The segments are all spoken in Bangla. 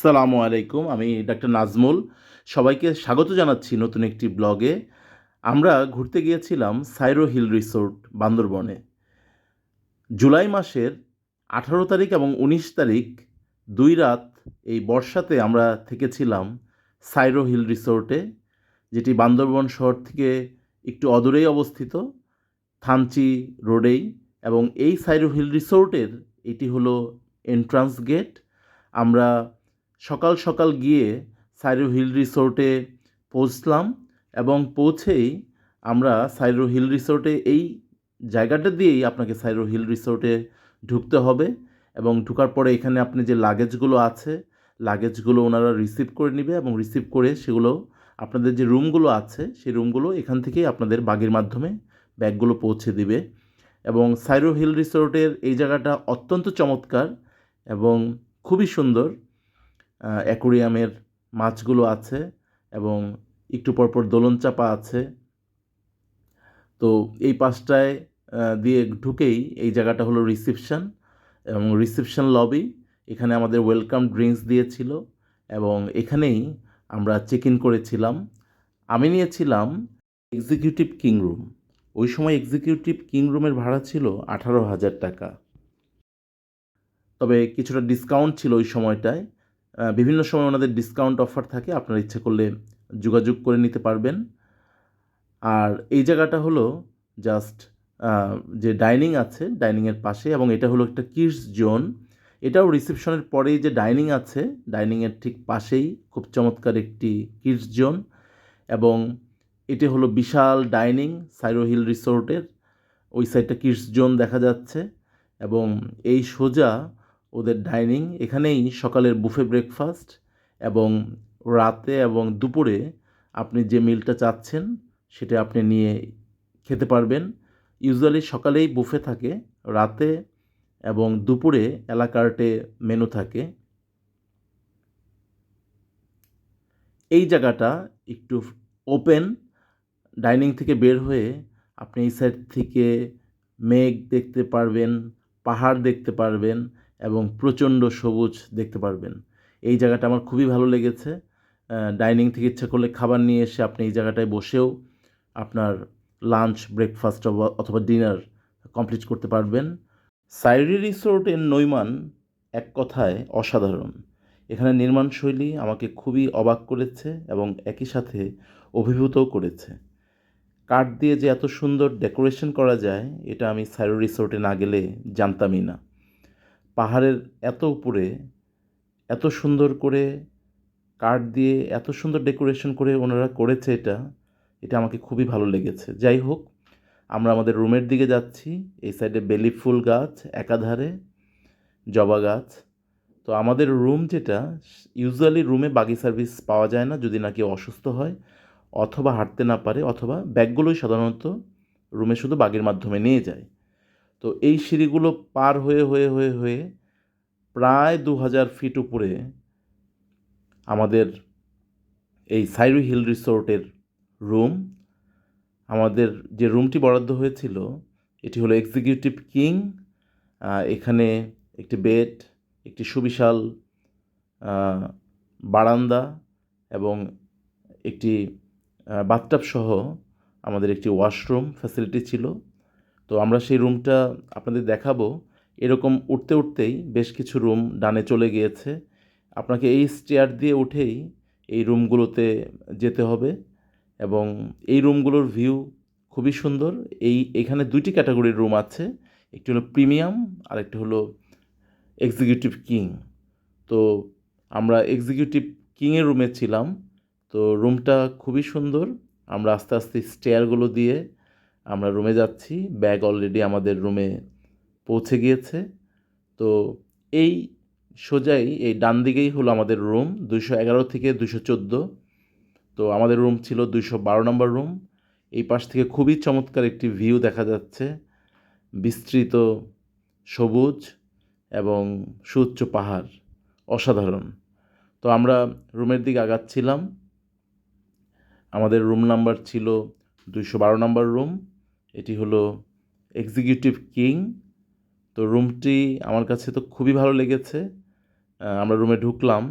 আসসালামু আলাইকুম, আমি ডাক্তার নাজমুল। সবাইকে স্বাগত জানাচ্ছি নতুন একটি ব্লগে। আমরা ঘুরতে গিয়েছিলাম সাইরো হিল রিসোর্ট, বান্দরবনে। জুলাই মাসের আঠারো তারিখ এবং উনিশ তারিখ দুই রাত এই বর্ষাতে আমরা থেকেছিলাম সাইরো হিল রিসোর্টে, যেটি বান্দরবন শহর থেকে একটু অদূরেই অবস্থিত, থানচি রোডেই। এবং এই সাইরো হিল রিসোর্টের এটি হলো এন্ট্রান্স গেট আমরা সকাল সকাল গিয়ে সাইরো হিল রিসোর্টে পৌঁছলাম এবং পৌঁছেই আমরা সাইরো হিল রিসোর্টে এই জায়গাটা দিয়েই আপনাকে সাইরো হিল রিসোর্টে ঢুকতে হবে এবং ঢুকার পরে এখানে আপনি যে লাগেজগুলো আছে লাগেজগুলো ওনারা রিসিভ করে নেবে এবং রিসিভ করে সেগুলো, আপনাদের যে রুমগুলো আছে, সেই রুমগুলো এখান থেকেই আপনাদের বাগির মাধ্যমে ব্যাগগুলো পৌঁছে দিবে এবং সাইরো হিল রিসোর্টের এই জায়গাটা অত্যন্ত চমৎকার এবং খুবই সুন্দর। অ্যাকোরিয়ামের মাছগুলো আছে এবং একটু পরপর দোলন চাপা আছে। তো এই পাশটায় দিয়ে ঢুকেই এই জায়গাটা হলো রিসিপশন এবং রিসিপশন লবি। এখানে আমাদের ওয়েলকাম ড্রিঙ্কস দিয়েছিল এবং এখানেই আমরা চেক ইন করেছিলাম। আমি নিয়েছিলাম এক্সিকিউটিভ কিং রুম। ওই সময় এক্সিকিউটিভ কিং রুমের ভাড়া ছিল আঠারো হাজার টাকা। তবে কিছুটা ডিসকাউন্ট ছিল ওই সময়টায়। বিভিন্ন সময় ওনাদের ডিসকাউন্ট অফার থাকে, আপনারা ইচ্ছে করলে যোগাযোগ করে নিতে পারবেন। আর এই জায়গাটা হলো জাস্ট যে ডাইনিং আছে ডাইনিংয়ের পাশে, এবং এটা হলো একটা কিডস জোন এটাও রিসেপশনের পরেই যে ডাইনিং আছে ডাইনিংয়ের ঠিক পাশেই খুব চমৎকার একটি কিডস জোন এবং এটি হলো বিশাল ডাইনিং সাইরো হিল রিসোর্টের ওই সাইডটা কিডস জোন দেখা যাচ্ছে, এবং এই সোজা ওদের ডাইনিং এখানেই সকালের বুফে ব্রেকফাস্ট এবং রাতে এবং দুপুরে আপনি যে মিলটা চাচ্ছেন সেটা আপনি নিয়ে খেতে পারবেন। ইউজুয়ালি সকালেই বুফে থাকে, রাতে এবং দুপুরে এলাকার্টে মেনু থাকে। এই জায়গাটা একটু ওপেন ডাইনিং থেকে বের হয়ে আপনি এই সাইড থেকে মেঘ দেখতে পারবেন, পাহাড় দেখতে পারবেন এবং প্রচণ্ড সবুজ দেখতে পারবেন। এই জায়গাটা আমার খুবই ভালো লেগেছে। ডাইনিং থেকে ইচ্ছা করলে খাবার নিয়ে এসে আপনি এই জায়গাটায় বসেও আপনার লাঞ্চ, ব্রেকফাস্ট অথবা ডিনার কমপ্লিট করতে পারবেন। সাইরি রিসোর্টের নৈমান এক কথায় অসাধারণ। এখানে নির্মাণশৈলী আমাকে খুবই অবাক করেছে এবং একই সাথে অভিভূতও করেছে। কাঠ দিয়ে যে এত সুন্দর ডেকোরেশন করা যায়, এটা আমি সাইরো রিসোর্টে না গেলে জানতামই না। পাহাড়ের এত উপরে, এত সুন্দর করে কাঠ দিয়ে, এত সুন্দর ডেকোরেশন করে ওনারা করেছে এটা এটা আমাকে খুবই ভালো লেগেছে। যাই হোক, আমরা আমাদের রুমের দিকে যাচ্ছি, এই সাইডে বেলি ফুল গাছ, একাধারে জবা গাছ। তো আমাদের রুম যেটা, ইউজুয়ালি রুমে বাগি সার্ভিস পাওয়া যায় না, যদি না কেউ অসুস্থ হয়, অথবা হাঁটতে না পারে, অথবা ব্যাগগুলোই সাধারণত রুমে শুধু বাগির মাধ্যমে নিয়ে যায়। তো এই সিঁড়িগুলো পার হয়ে হয়ে হয়ে হয়ে প্রায় দু হাজার ফিট উপরে আমাদের এই সাইরু হিল রিসোর্টের রুম আমাদের যে রুমটি বরাদ্দ হয়েছিল, এটি হলো এক্সিকিউটিভ কিং এখানে একটি বেড একটি সুবিশাল বারান্দা এবং একটি বাথটাব সহ আমাদের একটি ওয়াশরুম ফ্যাসিলিটি ছিল। তো আমরা সেই রুমটা আপনাদের দেখাবো। এরকম উঠতে উঠতেই বেশ কিছু রুম ডানে চলে গিয়েছে। আপনাকে এই স্টেয়ার দিয়ে উঠেই এই রুমগুলোতে যেতে হবে এবং এই রুমগুলোর ভিউ খুবই সুন্দর। এই, এখানে দুইটি ক্যাটাগরির রুম আছে, একটি হলো প্রিমিয়াম আর একটি হলো এক্সিকিউটিভ কিং তো আমরা এক্সিকিউটিভ কিংয়ের রুমে ছিলাম, তো রুমটা খুবই সুন্দর। আমরা আস্তে আস্তে স্টেয়ারগুলো দিয়ে আমরা রুমে যাচ্ছি। ব্যাগ অলরেডি আমাদের রুমে পৌঁছে গিয়েছে। তো এই সোজাই, এই ডান দিকেই হলো আমাদের রুম দুশো এগারো থেকে দুশো চোদ্দ। তো আমাদের রুম ছিল দুশো বারো নম্বর রুম এই পাশ থেকে খুবই চমৎকার একটি ভিউ দেখা যাচ্ছে। বিস্তৃত, সবুজ এবং সুউচ্চ পাহাড়, অসাধারণ। তো আমরা রুমের দিকে আগাচ্ছিলাম। আমাদের রুম নাম্বার ছিল দুইশো বারো নম্বর রুম। এটি হলো এক্সিকিউটিভ কিং। তো রুমটি আমার কাছে তো খুবই ভালো লেগেছে। আমরা রুমে ঢুকলাম।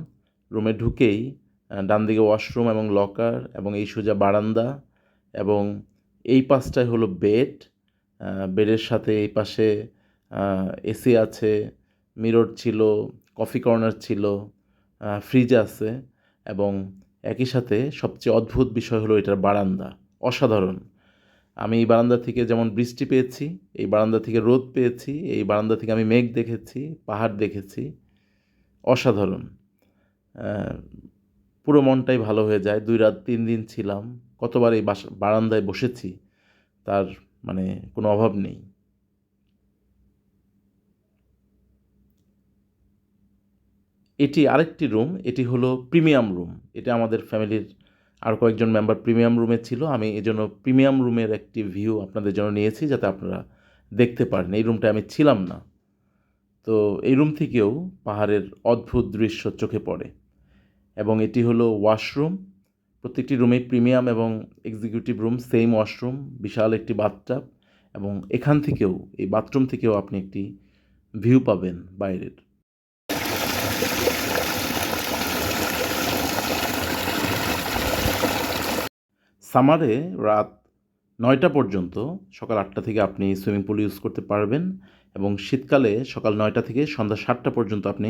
রুমে ঢুকেই ডান দিকে ওয়াশরুম এবং লকার এবং এই সোজা বারান্দা এবং এই পাশটায় হলো বেড। বেডের সাথে এই পাশে এসি আছে, মিরর ছিল, কফি কর্নার ছিল ফ্রিজ আছে এবং একই সাথে সবচেয়ে অদ্ভুত বিষয় হলো এটার বারান্দা। অসাধারণ। আমি এই বারান্দা থেকে যেমন বৃষ্টি পেয়েছি, এই বারান্দা থেকে রোদ পেয়েছি, এই বারান্দা থেকে আমি মেঘ দেখেছি, পাহাড় দেখেছি, অসাধারণ। পুরো মনটাই ভালো হয়ে যায়। দুই রাত তিন দিন ছিলাম। কতবার এই বারান্দায় বসেছি, তার মানে কোনো অভাব নেই। এটি আরেকটি রুম, এটি হলো প্রিমিয়াম রুম। এটা আমাদের ফ্যামিলির আর কয়েকজন মেম্বার প্রিমিয়াম রুমে ছিল। আমি এই জন্য প্রিমিয়াম রুমের একটি ভিউ আপনাদের জন্য নিয়েছি যাতে আপনারা দেখতে পারেন। এই রুমটায় আমি ছিলাম না। তো এই রুম থেকেও পাহাড়ের অদ্ভুত দৃশ্য চোখে পড়ে। এবং এটি হলো ওয়াশরুম প্রত্যেকটি রুমে প্রিমিয়াম এবং এক্সিকিউটিভ রুম সেম ওয়াশরুম বিশাল একটি বাথটাব এবং এখান থেকেও, এই বাথরুম থেকেও আপনি একটি ভিউ পাবেন বাইরের। সামারে রাত নয়টা পর্যন্ত সকাল আটটা থেকে আপনি সুইমিং পুল ইউজ করতে পারবেন এবং শীতকালে সকাল নয়টা থেকে সন্ধ্যা সাতটা পর্যন্ত আপনি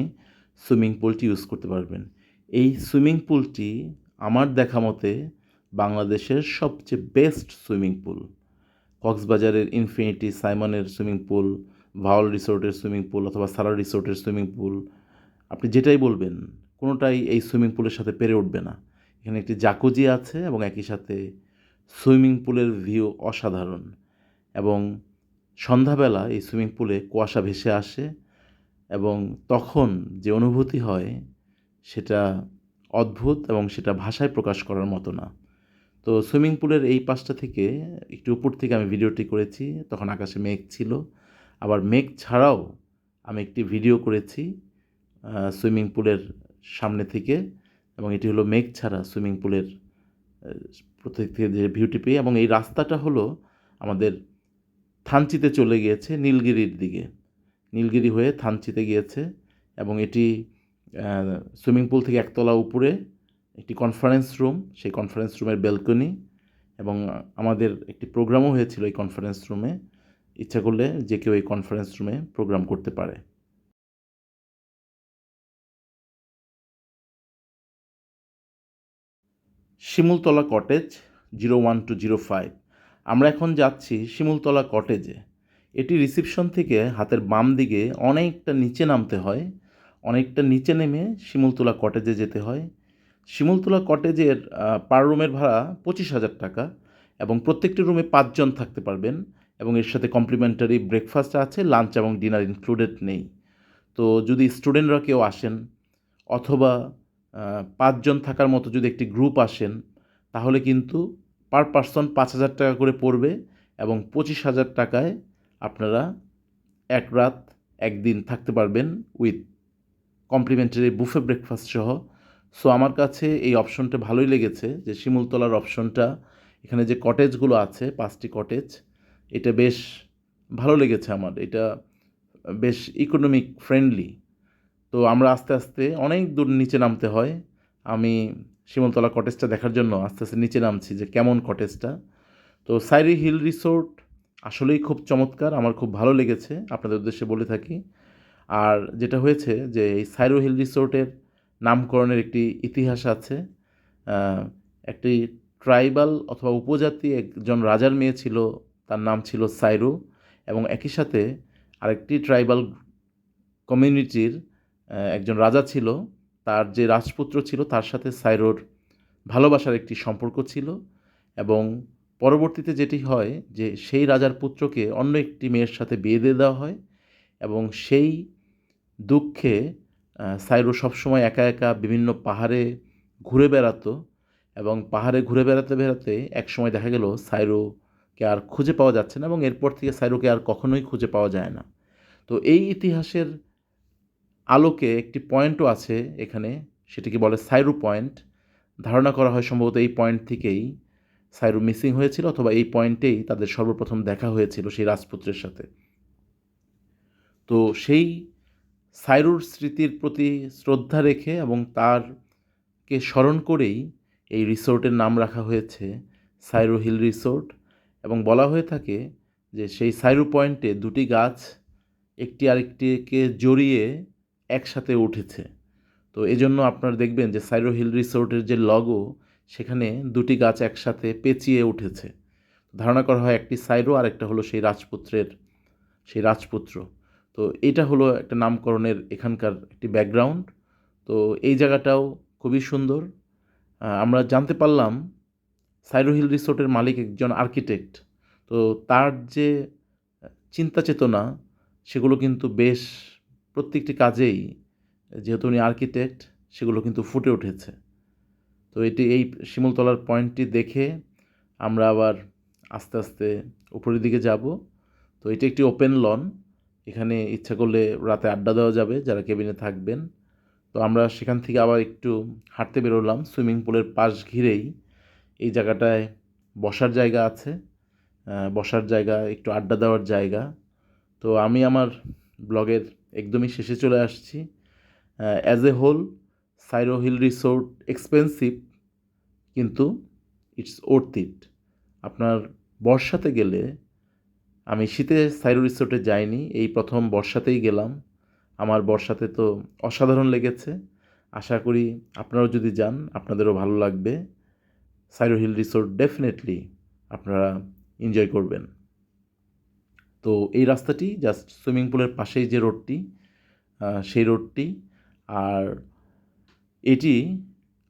সুইমিং পুলটি ইউজ করতে পারবেন। এই সুইমিং পুলটি আমার দেখা মতে বাংলাদেশের সবচেয়ে বেস্ট সুইমিং পুল। কক্সবাজারের ইনফিনিটি সাইমনের সুইমিং পুল ভাওয়াল রিসোর্টের সুইমিং পুল অথবা সারা রিসোর্টের সুইমিং পুল, আপনি যেটাই বলবেন, কোনোটাই এই সুইমিং পুলের সাথে পেরে উঠবে না। এখানে একটি জাকুজি আছে এবং একই সাথে সুইমিং পুলের ভিউ অসাধারণ এবং সন্ধ্যাবেলা এই সুইমিং পুলে কুয়াশা ভেসে আসে এবং তখন যে অনুভূতি হয় সেটা অদ্ভুত এবং সেটা ভাষায় প্রকাশ করার মতো না। তো সুইমিং পুলের এই পাশটা থেকে একটু উপর থেকে আমি ভিডিওটি করেছি, তখন আকাশে মেঘ ছিল। আবার মেঘ ছাড়াও আমি একটি ভিডিও করেছি সুইমিং পুলের সামনে থেকে। এবং এটি হলো মেঘ ছাড়া সুইমিং পুলের প্রত্যেক থেকে যে ভিউটি পেয়ে এবং এই রাস্তাটা হলো আমাদের থানচিতে চলে গিয়েছে নীলগিরির দিকে। নীলগিরি হয়ে থানচিতে গিয়েছে এবং এটি সুইমিং পুল থেকে একতলা উপরে একটি কনফারেন্স রুম সেই কনফারেন্স রুমের ব্যালকনি এবং আমাদের একটি প্রোগ্রামও হয়েছিল এই কনফারেন্স রুমে ইচ্ছা করলে যে কেউ এই কনফারেন্স রুমে প্রোগ্রাম করতে পারে। Shimultala cottage zero one two zero five আমরা এখন যাচ্ছি শিমুলতলা কটেজে এটি রিসিপশন থেকে হাতের বাম দিকে অনেকটা নিচে নামতে হয়, অনেকটা নিচে নেমে শিমুলতলা কটেজে যেতে হয়। শিমুলতলা কটেজের পার রুমের ভাড়া পঁচিশ হাজার টাকা এবং প্রত্যেকটি রুমে পাঁচজন থাকতে পারবেন এবং এর সাথে কমপ্লিমেন্টারি ব্রেকফাস্ট আছে লাঞ্চ এবং ডিনার ইনক্লুডেড নেই। তো যদি স্টুডেন্টরা কেউ আসেন অথবা পাঁচজন থাকার মতো যদি একটি গ্রুপ আসেন, তাহলে কিন্তু পার পার্সন পাঁচ হাজার টাকা করে পড়বে এবং পঁচিশ হাজার টাকায় আপনারা এক রাত একদিন থাকতে পারবেন উইথ কমপ্লিমেন্টারি বুফে ব্রেকফাস্ট সহ। সো আমার কাছে এই অপশনটা ভালোই লেগেছে যে শিমুলতলার অপশনটা এখানে যে কটেজগুলো আছে, পাঁচটি কটেজ এটা বেশ ভালো লেগেছে আমার। এটা বেশ ইকোনমিক ফ্রেন্ডলি তো আমরা আস্তে আস্তে অনেক দূর নিচে নামতে হয়। আমি শিমলতলা কটেজটা দেখার জন্য আস্তে আস্তে নিচে নামছি যে কেমন কটেজটা তো সাইরি হিল রিসোর্ট আসলেই খুব চমৎকার, আমার খুব ভালো লেগেছে, আপনাদের উদ্দেশ্যে বলে থাকি। আর যেটা হয়েছে যে এই সাইরো হিল রিসোর্টের নামকরণের একটি ইতিহাস আছে। একটি ট্রাইবাল অথবা উপজাতি একজন রাজার মেয়ে ছিল, তার নাম ছিল সাইরো এবং একই সাথে আরেকটি ট্রাইবাল কমিউনিটির একজন রাজা ছিল, তার যে রাজপুত্র ছিল, তার সাথে সাইরোর ভালোবাসার একটি সম্পর্ক ছিল এবং পরবর্তীতে যেটি হয় যে সেই রাজার পুত্রকে অন্য একটি মেয়ের সাথে বিয়ে দিয়ে দেওয়া হয় এবং সেই দুঃখে সাইরো সবসময় একা একা বিভিন্ন পাহাড়ে ঘুরে বেড়াতো এবং পাহাড়ে ঘুরে বেড়াতে বেড়াতে এক সময় দেখা গেল সাইরোকে আর খুঁজে পাওয়া যাচ্ছে না এবং এরপর থেকে সাইরোকে আর কখনোই খুঁজে পাওয়া যায় না। তো এই ইতিহাসের আলোকে একটি পয়েন্টও আছে এখানে, সেটিকে বলে সাইরু পয়েন্ট। ধারণা করা হয় সম্ভবত এই পয়েন্ট থেকেই সাইরু মিসিং হয়েছিল অথবা এই পয়েন্টেই তাদের সর্বপ্রথম দেখা হয়েছিল সেই রাজপুত্রের সাথে। তো সেই সাইরুর স্মৃতির প্রতি শ্রদ্ধা রেখে এবং তার কে স্মরণ করেই এই রিসোর্টের নাম রাখা হয়েছে সাইরো হিল রিসোর্ট এবং বলা হয়ে থাকে যে সেই সাইরো পয়েন্টে দুটি গাছ একটি আরেকটিকে জড়িয়ে একসাথে উঠেছে। তো এজন্য আপনারা দেখবেন যে সাইরো হিল রিসোর্টের যে লগো সেখানে দুটি গাছ একসাথে পেঁচিয়ে উঠেছে। ধারণা করা হয় একটি সাইরো আর একটা হলো সেই রাজপুত্রের, সেই রাজপুত্র। তো এটা হলো একটা নামকরণের এখানকার একটি ব্যাকগ্রাউন্ড তো এই জায়গাটাও খুবই সুন্দর। আমরা জানতে পারলাম সাইরো হিল রিসোর্টের মালিক একজন আর্কিটেক্ট তো তার যে চিন্তা চেতনা, সেগুলো কিন্তু বেশ প্রত্যেকটি কাজেই, যেহেতু উনি আর্কিটেক্ট সেগুলো কিন্তু ফুটে উঠেছে। তো এটি এই শিমুলতলার পয়েন্টটি দেখে আমরা আবার আস্তে আস্তে উপরের দিকে যাব। তো এটি একটি ওপেন লন এখানে ইচ্ছা করলে রাতে আড্ডা দেওয়া যাবে, যারা কেবিনে থাকবেন। তো আমরা সেখান থেকে আবার একটু হাঁটতে বেরোলাম সুইমিং পুলের পাশ ঘিরেই। এই জায়গাটায় বসার জায়গা আছে বসার জায়গা, একটু আড্ডা দেওয়ার জায়গা। তো আমি আমার ব্লগের একদমই শেষে চলে আসছি। As a whole Sairu hill resort expensive কিন্তু ইটস ওর্থ ইট আপনার বর্ষাতে গেলে আমি শীতে সাইরো রিসোর্টে যাইনি, এই প্রথম বর্ষাতেই গেলাম। আমার বর্ষাতে তো অসাধারণ লেগেছে। আশা করি আপনারাও যদি যান, আপনাদেরও ভালো লাগবে। সাইরো হিল রিসোর্ট ডেফিনেটলি আপনারা এনজয় করবেন। তো এই রাস্তাটি জাস্ট সুইমিং পুলের পাশেই যে রোডটি সেই রোডটি আর এটি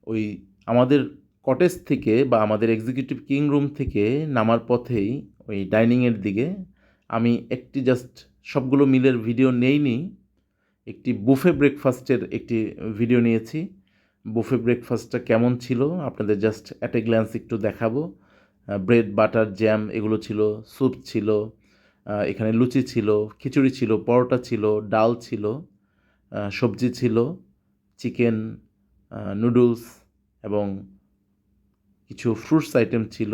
ওই আমাদের কটেজ থেকে বা আমাদের এক্সিকিউটিভ কিং রুম থেকে নামার পথেই ওই ডাইনিংয়ের দিকে আমি একটি জাস্ট সবগুলো মিলের ভিডিও নেইনি, একটি বুফে ব্রেকফাস্টের একটি ভিডিও নিয়েছি। বুফে ব্রেকফাস্টটা কেমন ছিল? আপনাদের জাস্ট অ্যাট এ গ্ল্যান্স একটু দেখাবো। ব্রেড বাটার জ্যাম এগুলো ছিল স্যুপ ছিল এখানে লুচি ছিল, খিচুড়ি ছিল, পরোটা ছিল, ডাল ছিল সবজি ছিল, চিকেন নুডলস এবং কিছু ফ্রুটস আইটেম ছিল,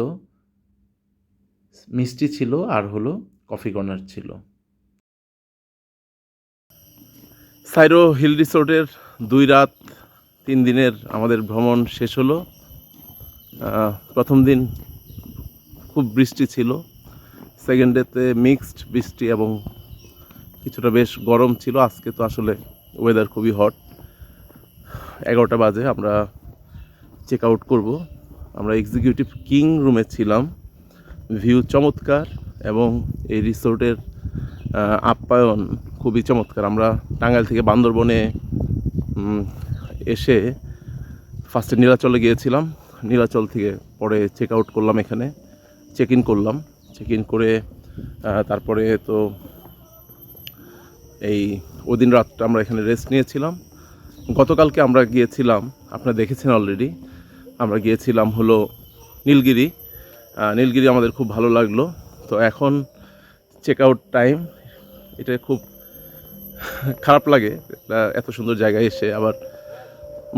মিষ্টি ছিল আর হলো কফি কর্নার ছিল। সাইরো হিল রিসোর্টের দুই রাত, তিন দিনের আমাদের ভ্রমণ শেষ হলো। প্রথম দিন খুব বৃষ্টি ছিল। সেকেন্ড ডেতে মিক্সড বৃষ্টি এবং কিছুটা বেশ গরম ছিল। আজকে তো আসলে ওয়েদার খুবই হট এগারোটা বাজে, আমরা চেক আউট করব। আমরা এক্সিকিউটিভ কিং রুমে ছিলাম। ভিউ চমৎকার এবং এই রিসোর্টের আপ্যায়ন খুবই চমৎকার। আমরা টাঙ্গাইল থেকে বান্দরবনে এসে ফার্স্টে নীলাচলে গিয়েছিলাম। নীলাচল থেকে পরে চেক আউট করলাম এখানে। চেক ইন করলাম। চেক ইন করে তারপরে তো এই ওই দিন রাতটা আমরা এখানে রেস্ট নিয়েছিলাম। গতকালকে আমরা গিয়েছিলাম, আপনারা দেখেছেন অলরেডি আমরা গিয়েছিলাম হলো নীলগিরি। নীলগিরি আমাদের খুব ভালো লাগল। তো এখন চেক আউট টাইম এটা খুব খারাপ লাগে এত সুন্দর জায়গায় এসে আবার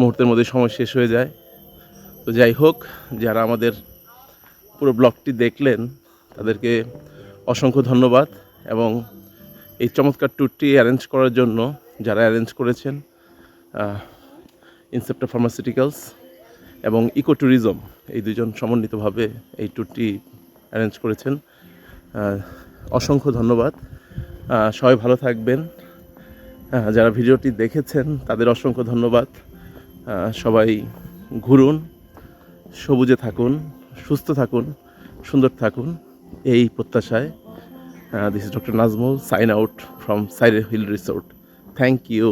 মুহূর্তের মধ্যে সময় শেষ হয়ে যায়। তো যাই হোক, যারা আমাদের পুরো ব্লগটি দেখলেন তাদেরকে অসংখ্য ধন্যবাদ এবং এই চমৎকার ট্যুরটি অ্যারেঞ্জ করার জন্য যারা অ্যারেঞ্জ করেছেন ইনসেপ্টা ফার্মাসিউটিক্যালস এবং ইকো ট্যুরিজম এই দুজন সমন্বিতভাবে এই ট্যুরটি অ্যারেঞ্জ করেছেন। অসংখ্য ধন্যবাদ। সবাই ভালো থাকবেন। যারা ভিডিওটি দেখেছেন, তাদের অসংখ্য ধন্যবাদ। সবাই ঘুরুন, সবুজে থাকুন, সুস্থ থাকুন, সুন্দর থাকুন। এই প্রত্যাশায় this is doctor Nazmul sign out from Sairu hill resort thank you